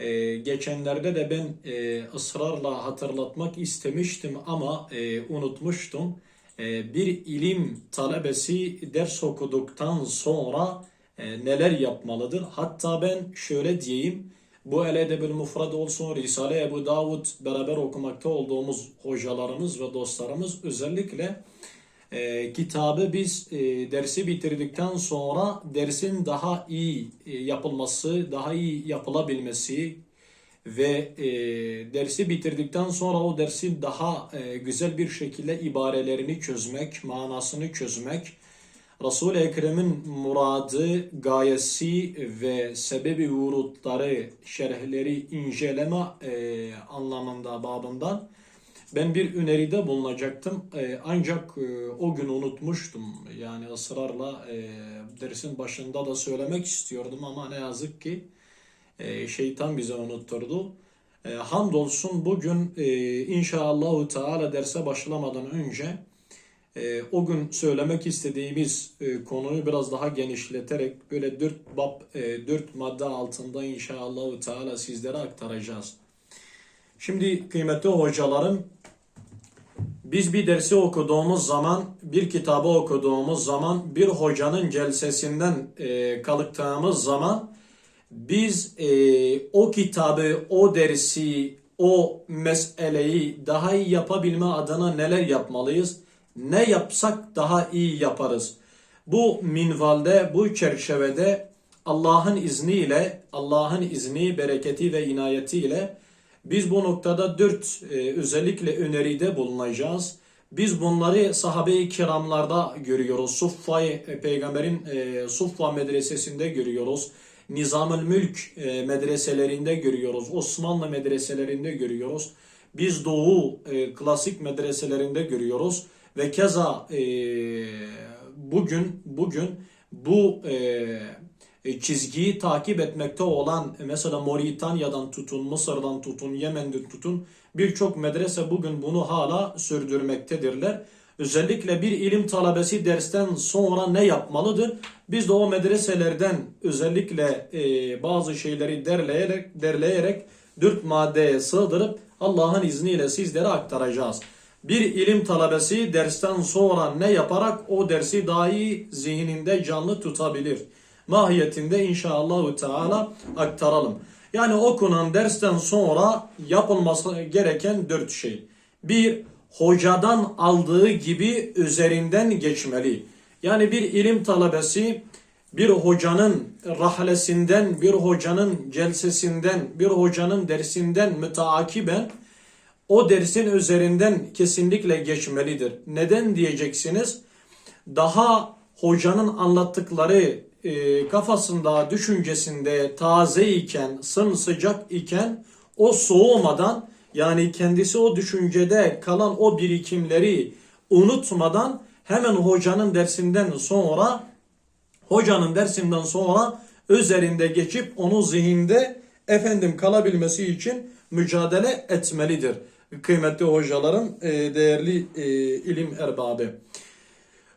Ee, geçenlerde de ben e, ısrarla hatırlatmak istemiştim ama e, unutmuştum. E, bir ilim talebesi ders okuduktan sonra e, neler yapmalıdır? Hatta ben şöyle diyeyim. Bu El Edebül Mufrad olsun, Risale Ebu Davud beraber okumakta olduğumuz hocalarımız ve dostlarımız özellikle e, kitabı biz e, dersi bitirdikten sonra dersin daha iyi e, yapılması, daha iyi yapılabilmesi ve e, dersi bitirdikten sonra o dersin daha e, güzel bir şekilde ibarelerini çözmek, manasını çözmek, Resul-i Ekrem'in muradı, gayesi ve sebebi vurutları, şerhleri inceleme e, anlamında babından ben bir öneride bulunacaktım. E, ancak e, o gün unutmuştum. Yani ısrarla e, dersin başında da söylemek istiyordum ama ne yazık ki e, şeytan bize unutturdu. Hamdolsun bugün e, inşallahü teala derse başlamadan önce o gün söylemek istediğimiz konuyu biraz daha genişleterek böyle dört bab, dört madde altında inşallahü teala sizlere aktaracağız. Şimdi kıymetli hocalarım biz bir dersi okuduğumuz zaman, bir kitabı okuduğumuz zaman, bir hocanın celsesinden e, kalıktığımız zaman biz e, o kitabı, o dersi, o meseleyi daha iyi yapabilme adına neler yapmalıyız? Ne yapsak daha iyi yaparız? Bu minvalde, bu çerçevede Allah'ın izniyle, Allah'ın izni, bereketi ve inayetiyle biz bu noktada dört e, özellikle öneride bulunacağız. Biz bunları sahabe-i kiramlarda görüyoruz. Suffa e, peygamberin e, Suffa medresesinde görüyoruz. Nizamül Mülk e, medreselerinde görüyoruz. Osmanlı medreselerinde görüyoruz. Biz Doğu e, klasik medreselerinde görüyoruz ve keza e, bugün bugün bu e, çizgiyi takip etmekte olan e, mesela Moritanya'dan tutun, Mısır'dan tutun, Yemen'den tutun birçok medrese bugün bunu hala sürdürmektedirler. Özellikle bir ilim talebesi dersten sonra ne yapmalıdır? Biz de o medreselerden özellikle e, bazı şeyleri derleyerek, derleyerek dört maddeye sığdırıp Allah'ın izniyle sizlere aktaracağız. Bir ilim talebesi dersten sonra ne yaparak o dersi daha iyi zihninde canlı tutabilir? Mahiyetinde inşallahü teala aktaralım. Yani okunan dersten sonra yapılması gereken dört şey. Bir, hocadan aldığı gibi üzerinden geçmeli. Yani bir ilim talebesi bir hocanın rahlesinden, bir hocanın celsesinden, bir hocanın dersinden müteakiben o dersin üzerinden kesinlikle geçmelidir. Neden diyeceksiniz? Daha hocanın anlattıkları e, kafasında, düşüncesinde taze iken, sımsıcak iken o soğumadan yani kendisi o düşüncede kalan o birikimleri unutmadan hemen hocanın dersinden sonra hocanın dersinden sonra üzerinde geçip onu zihinde efendim kalabilmesi için mücadele etmelidir. Kıymetli hocalarım, e, değerli e, ilim erbabı.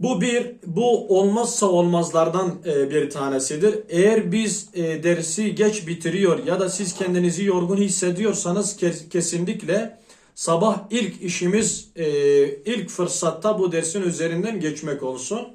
Bu bir, bu olmazsa olmazlardan e, bir tanesidir. Eğer biz e, dersi geç bitiriyor ya da siz kendinizi yorgun hissediyorsanız kesinlikle sabah ilk işimiz e, ilk fırsatta bu dersin üzerinden geçmek olsun.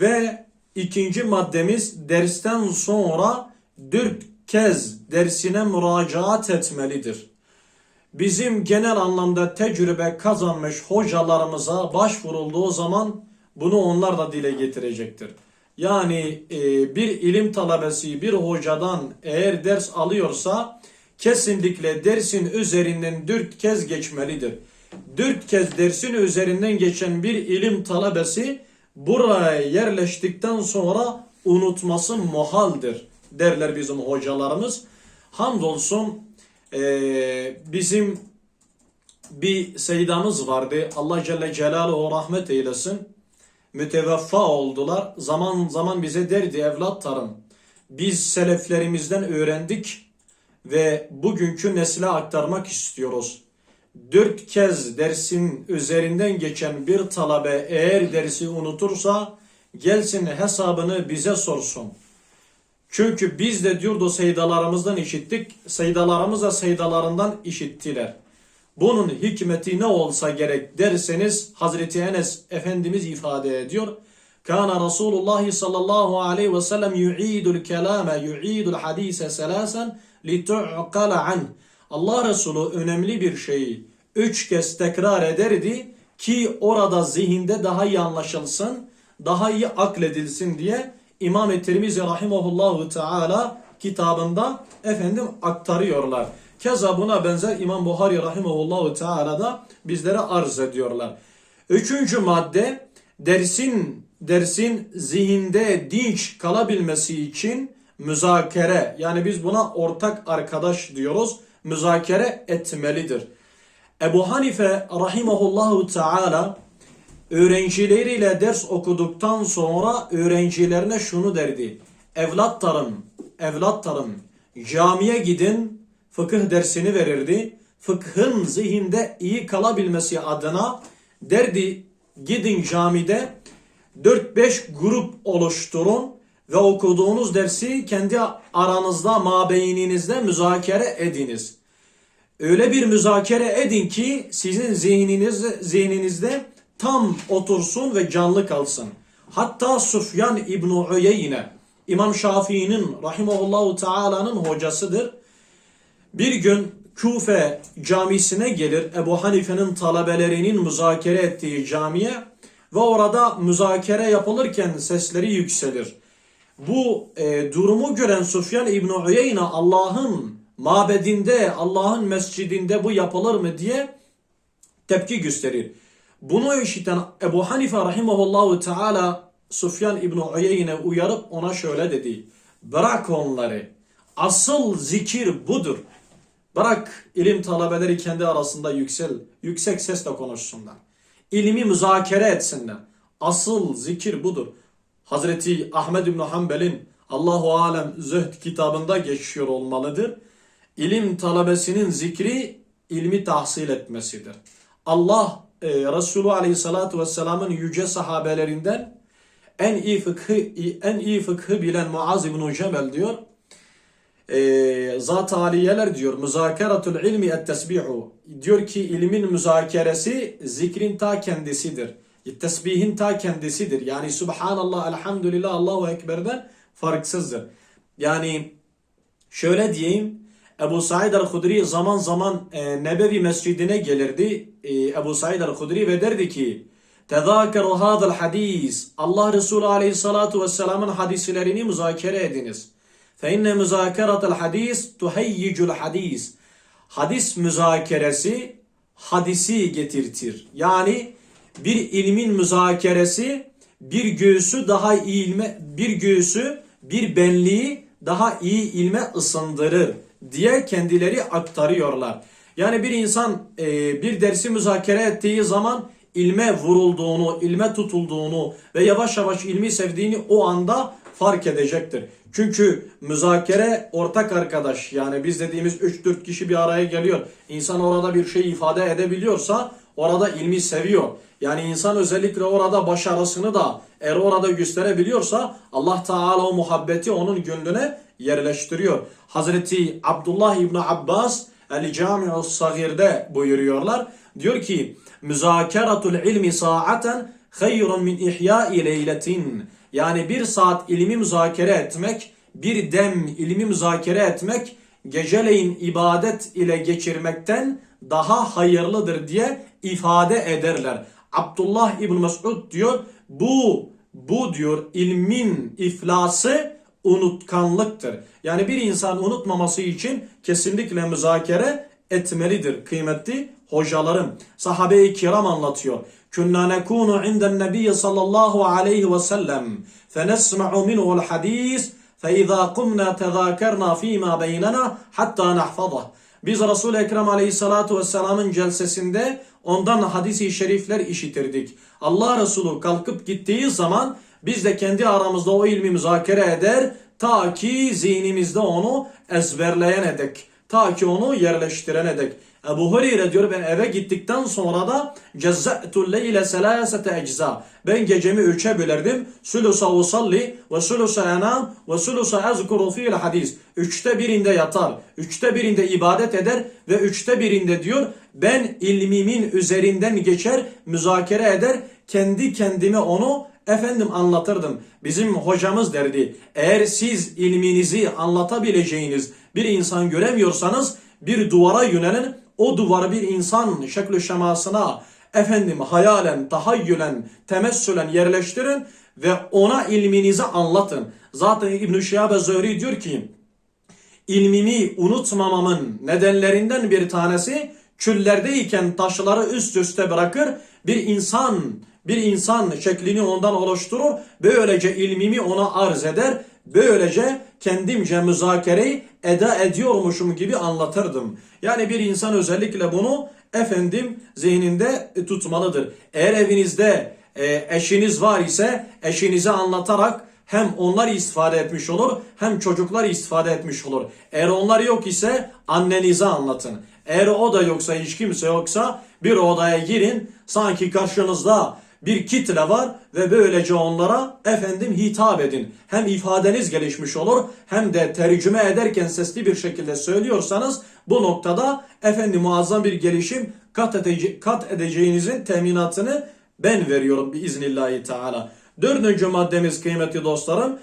Ve ikinci maddemiz dersten sonra dört kez dersine müracaat etmelidir bizim genel anlamda tecrübe kazanmış hocalarımıza başvurulduğu zaman bunu onlar da dile getirecektir. Yani e, bir ilim talebesi bir hocadan eğer ders alıyorsa kesinlikle dersin üzerinden dört kez geçmelidir. Dört kez dersin üzerinden geçen bir ilim talebesi buraya yerleştikten sonra unutması muhaldir derler bizim hocalarımız. Hamdolsun ee, bizim bir seydamız vardı. Allah Celle Celaluhu rahmet eylesin. Müteveffa oldular. Zaman zaman bize derdi evlatlarım. Biz seleflerimizden öğrendik ve bugünkü nesle aktarmak istiyoruz. Dört kez dersin üzerinden geçen bir talabe eğer dersi unutursa gelsin hesabını bize sorsun. Çünkü biz de diyordu seydalarımızdan işittik. Seydalarımız da seydalarından işittiler. Bunun hikmeti ne olsa gerek derseniz Hazreti Enes Efendimiz ifade ediyor. Kana Resulullah sallallahu aleyhi ve sellem yu'idul kelame yu'idul hadise selasen litu'qala an. Allah Resulü önemli bir şeyi üç kez tekrar ederdi ki orada zihinde daha iyi anlaşılsın, daha iyi akledilsin diye İmam-ı Tirmizi rahimahullahu teala kitabında efendim aktarıyorlar. Keza buna benzer İmam Buhari rahimahullahu teala da bizlere arz ediyorlar. Üçüncü madde dersin dersin zihinde dinç kalabilmesi için müzakere yani biz buna ortak arkadaş diyoruz. Müzakere etmelidir. Ebu Hanife rahimahullahu teala öğrencileriyle ders okuduktan sonra öğrencilerine şunu derdi. Evlatlarım, evlatlarım camiye gidin fıkıh dersini verirdi. Fıkhın zihinde iyi kalabilmesi adına derdi gidin camide 4-5 grup oluşturun ve okuduğunuz dersi kendi aranızda, mabeyninizde müzakere ediniz. Öyle bir müzakere edin ki sizin zihniniz, zihninizde tam otursun ve canlı kalsın. Hatta Sufyan İbn Uyeyne, İmam Şafii'nin rahimahullahu teala'nın hocasıdır. Bir gün Küfe camisine gelir Ebu Hanife'nin talebelerinin müzakere ettiği camiye ve orada müzakere yapılırken sesleri yükselir. Bu e, durumu gören Sufyan İbn Uyeyne Allah'ın mabedinde, Allah'ın mescidinde bu yapılır mı diye tepki gösterir. Bunu işiten Ebu Hanife rahimahullahu teala Sufyan İbn Uyeyne uyarıp ona şöyle dedi. Bırak onları. Asıl zikir budur. Bırak ilim talebeleri kendi arasında yüksel, yüksek sesle konuşsunlar. İlmi müzakere etsinler. Asıl zikir budur. Hazreti Ahmed İbn Hanbel'in Allahu Alem Zühd kitabında geçiyor olmalıdır. İlim talebesinin zikri ilmi tahsil etmesidir. Allah e, Resulü Aleyhisselatü Vesselam'ın yüce sahabelerinden en iyi fıkhı en iyi fıkhı bilen Muaz İbn Cebel diyor. E, Zat aliyeler diyor. Müzakeratul ilmi et tesbihu. Diyor ki ilmin müzakeresi zikrin ta kendisidir. Tesbihin ta kendisidir. Yani Subhanallah, Elhamdülillah, Allahu Ekber'den farksızdır. Yani şöyle diyeyim. Ebu Said el-Hudri zaman zaman e, Nebevi Mescidine gelirdi. E, Ebu Said el-Hudri ve derdi ki Tezâkeru hâzel hadis. Allah Resulü aleyhissalatu vesselamın hadislerini müzakere ediniz. Fe inne müzâkeratel hadis tuhayyicul hadis. Hadis müzakeresi hadisi getirtir. Yani bir ilmin müzakeresi bir göğsü daha iyi ilme, bir göğsü bir benliği daha iyi ilme ısındırır diye kendileri aktarıyorlar. Yani bir insan e, bir dersi müzakere ettiği zaman ilme vurulduğunu, ilme tutulduğunu ve yavaş yavaş ilmi sevdiğini o anda fark edecektir. Çünkü müzakere ortak arkadaş yani biz dediğimiz 3-4 kişi bir araya geliyor. İnsan orada bir şey ifade edebiliyorsa orada ilmi seviyor. Yani insan özellikle orada başarısını da eğer orada gösterebiliyorsa Allah Teala o muhabbeti onun gönlüne yerleştiriyor. Hazreti Abdullah İbni Abbas El-Cami'u Sagir'de buyuruyorlar. Diyor ki müzakeratul ilmi saaten hayrun min ihya'i leyletin. Yani bir saat ilmi müzakere etmek, bir dem ilmi müzakere etmek geceleyin ibadet ile geçirmekten daha hayırlıdır diye ifade ederler. Abdullah İbn Mesud diyor bu bu diyor ilmin iflası unutkanlıktır. Yani bir insan unutmaması için kesinlikle müzakere etmelidir kıymetli hocalarım. Sahabe-i kiram anlatıyor. Kunna nekunu inden nebiyye sallallahu aleyhi ve sellem fenesma'u minhu'l hadis فإذا قمنا تذاكرنا فيما بيننا حتى نحفظه. Biz Resul-i Ekrem Aleyhissalatu Vesselam'ın celsesinde ondan hadisi şerifler işitirdik. Allah Resulü kalkıp gittiği zaman biz de kendi aramızda o ilmi müzakere eder ta ki zihnimizde onu ezberleyen edek. Ta ki onu yerleştirene dek. Ebu Hureyre diyor ben eve gittikten sonra da cezza'tul leyle selasete ecza. Ben gecemi üçe bölerdim. Sulusa usalli ve sulusa enam ve sulusa ezkuru fiil hadis. Üçte birinde yatar. Üçte birinde ibadet eder ve üçte birinde diyor ben ilmimin üzerinden geçer müzakere eder. Kendi kendime onu efendim anlatırdım. Bizim hocamız derdi. Eğer siz ilminizi anlatabileceğiniz bir insan göremiyorsanız bir duvara yönelin. O duvarı bir insan şekli şemasına efendim hayalen, tahayyülen, temessülen yerleştirin ve ona ilminizi anlatın. Zaten İbn-i Şihab Zöhri diyor ki ilmimi unutmamamın nedenlerinden bir tanesi çöllerdeyken taşları üst üste bırakır bir insan bir insan şeklini ondan oluşturur böylece ilmimi ona arz eder böylece kendimce müzakereyi eda ediyormuşum gibi anlatırdım. Yani bir insan özellikle bunu efendim zihninde tutmalıdır. Eğer evinizde e, eşiniz var ise eşinize anlatarak hem onlar istifade etmiş olur hem çocuklar istifade etmiş olur. Eğer onlar yok ise annenize anlatın. Eğer o da yoksa hiç kimse yoksa bir odaya girin sanki karşınızda bir kitle var ve böylece onlara efendim hitap edin. Hem ifadeniz gelişmiş olur hem de tercüme ederken sesli bir şekilde söylüyorsanız bu noktada efendim muazzam bir gelişim kat, edece- kat edeceğinizin teminatını ben veriyorum biiznillahi teala. Dördüncü maddemiz kıymetli dostlarım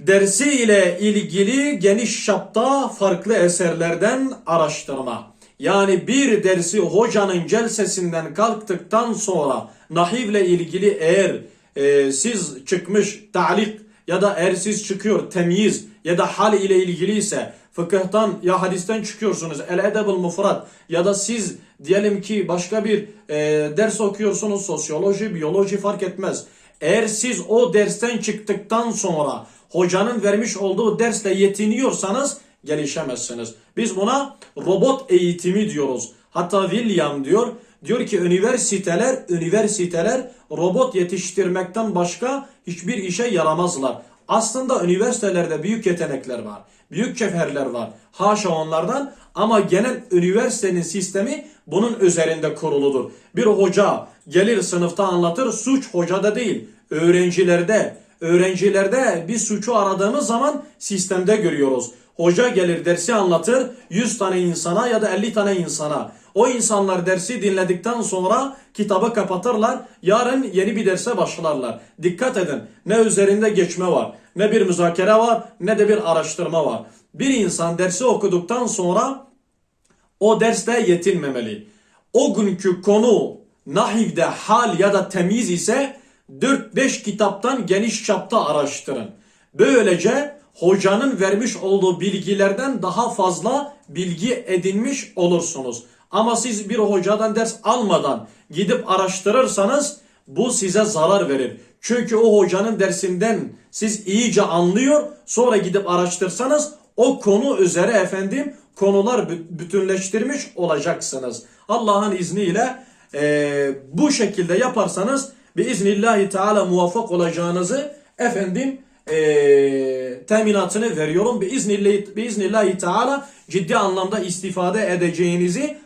dersi ile ilgili geniş çapta farklı eserlerden araştırma. Yani bir dersi hocanın celsesinden kalktıktan sonra nahivle ilgili eğer e, siz çıkmış ta'lik ya da eğer siz çıkıyor temyiz ya da hal ile ilgili ise fıkıhtan ya hadisten çıkıyorsunuz el edebul mufrad ya da siz diyelim ki başka bir e, ders okuyorsunuz sosyoloji biyoloji fark etmez. Eğer siz o dersten çıktıktan sonra hocanın vermiş olduğu dersle yetiniyorsanız gelişemezsiniz. Biz buna robot eğitimi diyoruz. Hatta William diyor, diyor ki üniversiteler, üniversiteler robot yetiştirmekten başka hiçbir işe yaramazlar. Aslında üniversitelerde büyük yetenekler var. Büyük cevherler var. Haşa onlardan ama genel üniversitenin sistemi bunun üzerinde kuruludur. Bir hoca gelir sınıfta anlatır suç hocada değil öğrencilerde. Öğrencilerde bir suçu aradığımız zaman sistemde görüyoruz. Hoca gelir dersi anlatır 100 tane insana ya da 50 tane insana. O insanlar dersi dinledikten sonra kitabı kapatırlar. Yarın yeni bir derse başlarlar. Dikkat edin. Ne üzerinde geçme var, ne bir müzakere var, ne de bir araştırma var. Bir insan dersi okuduktan sonra o derste yetinmemeli. O günkü konu nahivde hal ya da temiz ise 4-5 kitaptan geniş çapta araştırın. Böylece hocanın vermiş olduğu bilgilerden daha fazla bilgi edinmiş olursunuz. Ama siz bir hocadan ders almadan gidip araştırırsanız bu size zarar verir. Çünkü o hocanın dersinden siz iyice anlıyor sonra gidip araştırsanız o konu üzere efendim konular bü- bütünleştirmiş olacaksınız. Allah'ın izniyle eee, bu şekilde yaparsanız biiznillahi teala muvaffak olacağınızı efendim eee teminatını veriyorum. Biiznillahi teala ciddi anlamda istifade edeceğinizi